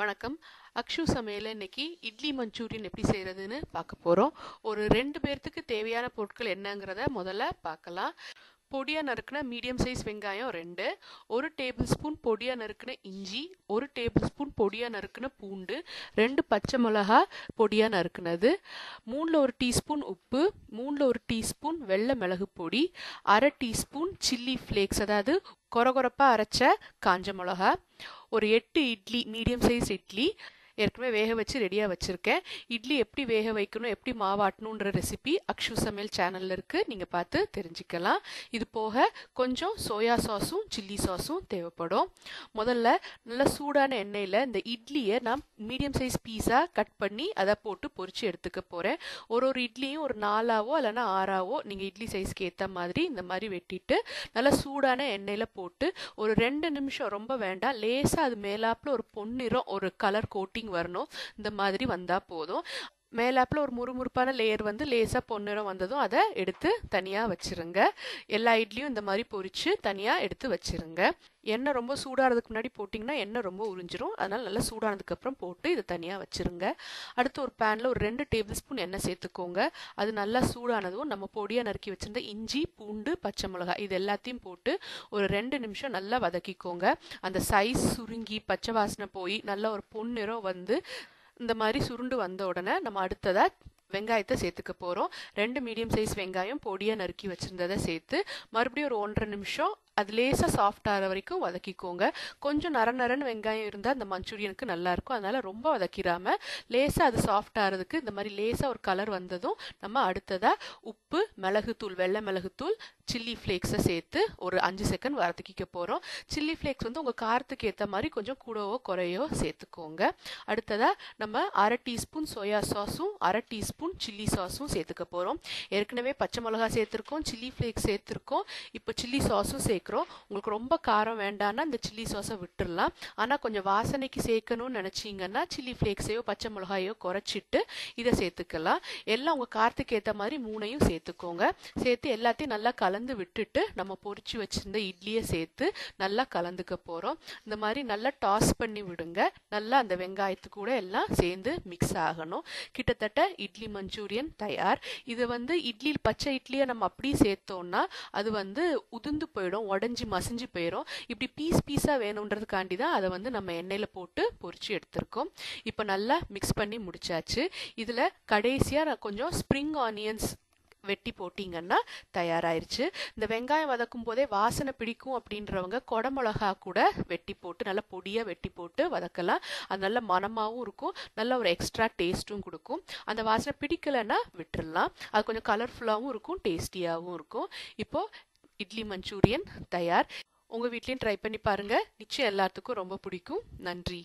வணக்கம். அக்ஷு சமையல் இன்னைக்கு இட்லி மஞ்சூரியன் எப்படி செய்கிறதுன்னு பார்க்க போகிறோம் ஒரு ரெண்டு பேர்த்துக்கு தேவையான பொருட்கள் என்னங்கிறத முதல்ல பார்க்கலாம். பொடியாக நறுக்கின மீடியம் சைஸ் வெங்காயம் ரெண்டு ஒரு டேபிள் ஸ்பூன் பொடியாக நறுக்கின இஞ்சி ஒரு டேபிள் ஸ்பூன் பொடியாக நறுக்கின பூண்டு ரெண்டு பச்சை மிளகா பொடியாக நறுக்குனது மூணில் ஒரு டீஸ்பூன் உப்பு மூணில் ஒரு டீஸ்பூன் வெள்ளை மிளகு பொடி அரை டீஸ்பூன் சில்லி ஃப்ளேக்ஸ் அதாவது கொரகொரப்பாக அரைச்ச காஞ்ச மிளகா ஒரு எட்டு இட்லி மீடியம் சைஸ் இட்லி ஏற்கனவே வேக வச்சு ரெடியாக வச்சுருக்கேன். இட்லி எப்படி வேக வைக்கணும் எப்படி மாவாட்டணுன்ற ரெசிபி அக்ஷு சமையல் சேனலில் இருக்குது நீங்கள் பார்த்து தெரிஞ்சுக்கலாம். இது போக கொஞ்சம் சோயா சாஸும் சில்லி சாஸும் தேவைப்படும். முதல்ல நல்ல சூடான எண்ணெயில் இந்த இட்லியை நான் மீடியம் சைஸ் பீஸாக கட் பண்ணி அதை போட்டு பொறிச்சு எடுத்துக்க போகிறேன் ஒரு ஒரு இட்லியும் ஒரு நாலாவோ இல்லைன்னா ஆறாவோ நீங்கள் இட்லி சைஸ்க்கு ஏற்ற மாதிரி இந்த மாதிரி வெட்டிட்டு நல்லா சூடான எண்ணெயில் போட்டு ஒரு ரெண்டு நிமிஷம் ரொம்ப வேண்டாம் லேசாக அது மேலாப்பில் ஒரு பொன்னிறம் ஒரு கலர் கோட்டிங் வரணும். இந்த மாதிரி வந்தால் போதும். மேலாப்பில் ஒரு முறுமுறுப்பான லேயர் வந்து லேசாக பொன்னிறம் வந்ததும் அதை எடுத்து தனியாக வச்சுருங்க. எல்லா இட்லியும் இந்த மாதிரி பொரித்து தனியாக எடுத்து வச்சுருங்க. எண்ணெய் ரொம்ப சூடாகிறதுக்கு முன்னாடி போட்டிங்கன்னா எண்ணெய் ரொம்ப உறிஞ்சிரும். அதனால் நல்லா சூடானதுக்கப்புறம் போட்டு இதை தனியாக வச்சுருங்க. அடுத்து ஒரு பேனில் ஒரு ரெண்டு டேபிள் ஸ்பூன் எண்ணெய் சேர்த்துக்கோங்க. அது நல்லா சூடானதும் நம்ம பொடியாக நறுக்கி வச்சுருந்த இஞ்சி பூண்டு பச்சை மிளகாய் இது எல்லாத்தையும் போட்டு ஒரு ரெண்டு நிமிஷம் நல்லா வதக்கிக்கோங்க. அந்த சைஸ் சுருங்கி பச்சை வாசனை போய் நல்லா ஒரு பொன்னிறம் வந்து இந்த மாதிரி சுருண்டு வந்த உடனே நம்ம அடுத்ததாக வெங்காயத்தை சேர்த்துக்க போகிறோம் ரெண்டு மீடியம் சைஸ் வெங்காயம் பொடியாக நறுக்கி வச்சுருந்ததை சேர்த்து மறுபடியும் ஒரு ஒன்றரை நிமிஷம் அது லேசாக சாஃப்ட் ஆகிற வரைக்கும் வதக்கிக்கோங்க. கொஞ்சம் நர நரன்னு வெங்காயம் இருந்தால் அந்த மஞ்சூரியனுக்கு நல்லாயிருக்கும் அதனால் ரொம்ப வதக்கிடாமல் லேசாக அது சாஃப்ட் ஆகிறதுக்கு இந்த மாதிரி லேசாக ஒரு கலர் வந்ததும் நம்ம அடுத்ததாக உப்பு மிளகுத்தூள் வெள்ளை மிளகுத்தூள் சில்லி ஃப்ளேக்ஸை சேர்த்து ஒரு அஞ்சு செகண்ட் வதக்கிக்க போகிறோம் சில்லி ஃப்ளேக்ஸ் வந்து உங்கள் காரத்துக்கு ஏற்ற மாதிரி கொஞ்சம் கூடவோ குறையோ சேர்த்துக்கோங்க. அடுத்ததாக நம்ம அரை டீஸ்பூன் சோயா சாஸும் அரை டீஸ்பூன் சில்லி சாஸும் சேர்த்துக்க போகிறோம் ஏற்கனவே பச்சை மிளகா சேர்த்துருக்கோம் சில்லி ஃப்ளேக்ஸ் சேர்த்துருக்கோம். இப்போ சில்லி சாஸும் சேர்க்குறோம் உங்களுக்கு ரொம்ப காரம் வேண்டாம்னா இந்த சில்லி சாஸை விட்டுடலாம் ஆனால் கொஞ்சம் வாசனைக்கு சேர்க்கணும்னு நினச்சிங்கன்னா சில்லி ஃப்ளேக்ஸையோ பச்சை மிளகாயோ குறைச்சிட்டு இதை சேர்த்துக்கலாம். எல்லாம் உங்கள் காரத்துக்கு ஏற்ற மாதிரி மூணையும் சேர்த்துக்கோங்க. சேர்த்து எல்லாத்தையும் நல்லா கலந்து விட்டுட்டு நம்ம பொறிச்சு வச்சிருந்த இட்லியை சேர்த்து நல்லா கலந்துக்க போகிறோம் இந்த மாதிரி நல்லா டாஸ் பண்ணி விடுங்க. நல்லா அந்த வெங்காயத்து கூட எல்லாம் சேர்ந்து மிக்ஸ் ஆகணும். கிட்டத்தட்ட இட்லி மஞ்சூரியன் தயார். இது வந்து இட்லி பச்சை இட்லியை நம்ம அப்படியே சேர்த்தோம்னா அது வந்து உதிர்ந்து போயிடும். உடஞ்சி மசிஞ்சு போயிடும் இப்படி பீஸ் பீஸாக வேணுன்றதுக்காண்டி தான் அதை வந்து நம்ம எண்ணெயில் போட்டு பொறிச்சு எடுத்திருக்கோம். இப்போ நல்லா மிக்ஸ் பண்ணி முடிச்சாச்சு. இதில் கடைசியாக நான் கொஞ்சம் ஸ்ப்ரிங் ஆனியன்ஸ் வெட்டி போட்டிங்கன்னா தயாராயிருச்சு. இந்த வெங்காயம் வதக்கும் போதே வாசனை பிடிக்கும் அப்படின்றவங்க கொடமிளகா கூட வெட்டி போட்டு நல்லா பொடியாக வெட்டி போட்டு வதக்கலாம். அது நல்ல மனமாகவும் இருக்கும். நல்ல ஒரு எக்ஸ்ட்ரா டேஸ்ட்டும் கொடுக்கும். அந்த வாசனை பிடிக்கலைன்னா விட்டுடலாம் அது கொஞ்சம் கலர்ஃபுல்லாகவும் இருக்கும் டேஸ்டியாகவும் இருக்கும். இப்போது இட்லி மஞ்சூரியன் தயார். உங்கள் வீட்லேயும் ட்ரை பண்ணி பாருங்கள் நிச்சயம் எல்லாத்துக்கும் ரொம்ப பிடிக்கும். நன்றி.